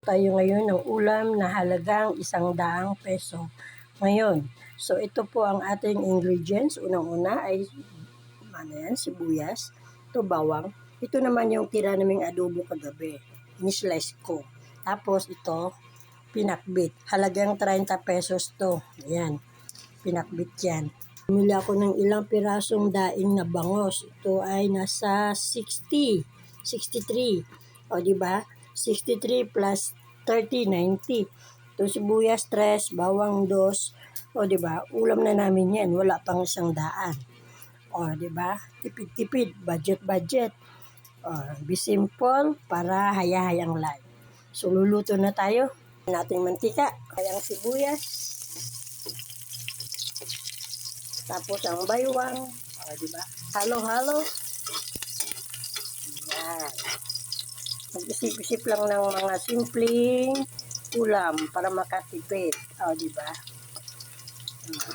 tayo ngayon ng ulam na halagang isang daang peso. Ngayon, so ito po ang ating ingredients. Unang-una ay ano yan, sibuyas, ito bawang. Ito naman yung tira naming adobo kagabi. Inislice ko. Tapos ito, pinakbit. Halagang 30 pesos to. Ayan, pinakbit yan. Bumili ako ng ilang pirasong daing na bangos. Ito ay nasa 60, 63. O, di ba? 63 plus 30, 90. Ito sibuyas, 3, bawang 2. O, di ba? Ulam na namin yan. Wala pang isang daan. O, di ba? Tipid-tipid. Budget-budget. O, be simple para haya-hayang life. So, luluto na tayo. Nating mantika. Kayang sibuyas. Tapos ang baywang. O, di ba? Halo-halo. Yan. Mag-isip-isip lang ng mga simpleng ulam para makatipid. O, di ba? Hmm.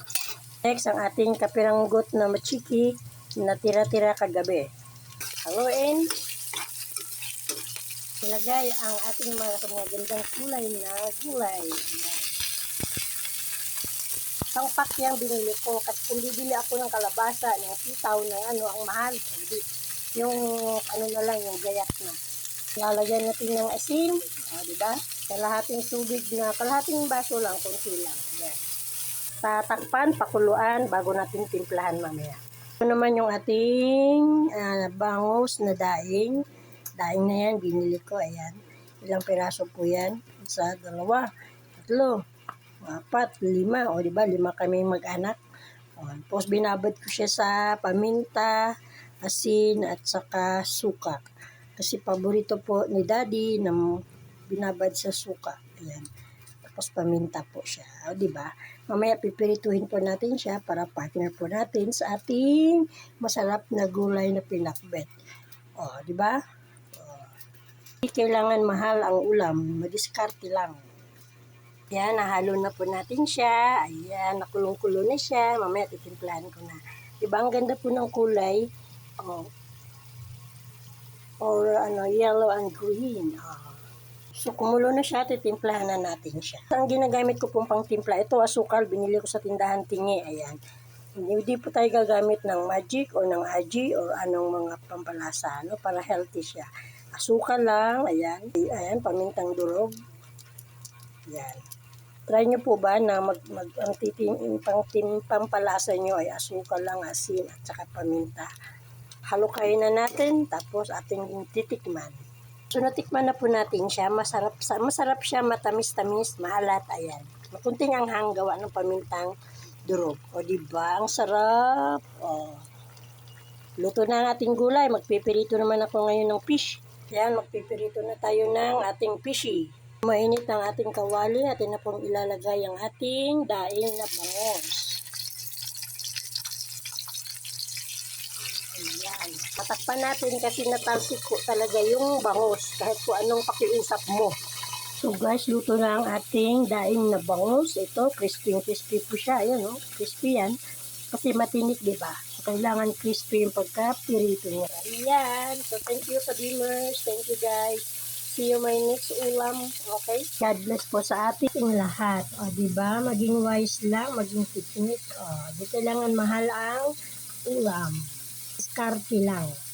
Next, ang ating kapiranggot na machiki na tira-tira kagabi. Haluin. Ilagay ang ating mga magandang kulay na gulay. Ayan. Pangpak yung binili ko kasi kung bibili ako ng kalabasa, ng sitaw, ng ano, ang mahal. Yung ano na lang, yung gayak na. Lalagyan natin ng asin, o, di ba? Kalahating tubig na, kalahating baso lang, konti lang. Ayan. Tatakpan, pakuluan, bago natin timplahan mamaya. Ito naman yung ating ah, bangus na daing. Daing na yan, binili ko, ayan. Ilang piraso po yan? Isa, dalawa, tatlo, apat, lima. O, di ba? Lima kami mag-anak. Tapos binabad ko siya sa paminta, asin, at saka suka. Kasi paborito po ni daddy na binabad sa suka. Ayan. Tapos paminta po siya. O, di ba? Mamaya pipirituhin po natin siya para partner po natin sa ating masarap na gulay na pinakbet. O, di ba? Kailangan mahal ang ulam. Madiskarte lang. Yan, nahalo na po natin siya. Ayan, nakulong-kulo na siya. Mamaya titimplahan ko na. Diba, ang ganda po ng kulay. Oh. Or ano, yellow and green. Oh. So, kumulo na siya, titimplahan na natin siya. Ang ginagamit ko pong pang timpla, ito asukal, binili ko sa tindahan tingi. Ayan. Hindi po tayo gagamit ng magic o ng aji or anong mga pampalasa, no? Para healthy siya. Asukal lang, ayan. Ayan, pamintang durog. Yan. Try nyo po ba na mag, mag ang titim, pang pampalasa nyo ay asukal lang, asin at saka paminta. Halo kayo na natin, tapos ating titikman. So natikman na po natin siya, masarap, sa- masarap siya, matamis-tamis, maalat, ayan. Makunting ang hanggawa ng pamintang durog. O di ba ang sarap. O. Luto na ang ating gulay, magpipirito naman ako ngayon ng fish. Yan, magpipirito na tayo ng ating fishy. Mainit ang ating kawali, atin na pong ilalagay ang ating daing na bangos. Ayan. Patakpan natin kasi natalsik ko talaga yung bangos kahit kung anong pakiusap mo. So guys, luto na ang ating daing na bangos. Ito, crispy crispy po siya. Ayan oh, crispy yan. Kasi matinik, di ba? So, kailangan crispy yung pagka-pirito niya. Ayan. So, thank you, Kadimers. Thank you, guys. See you my next ulam. Okay? God bless po sa ating lahat. O, di ba? Maging wise lang, maging piknik. O, di kailangan mahal ang ulam. Diskarte lang.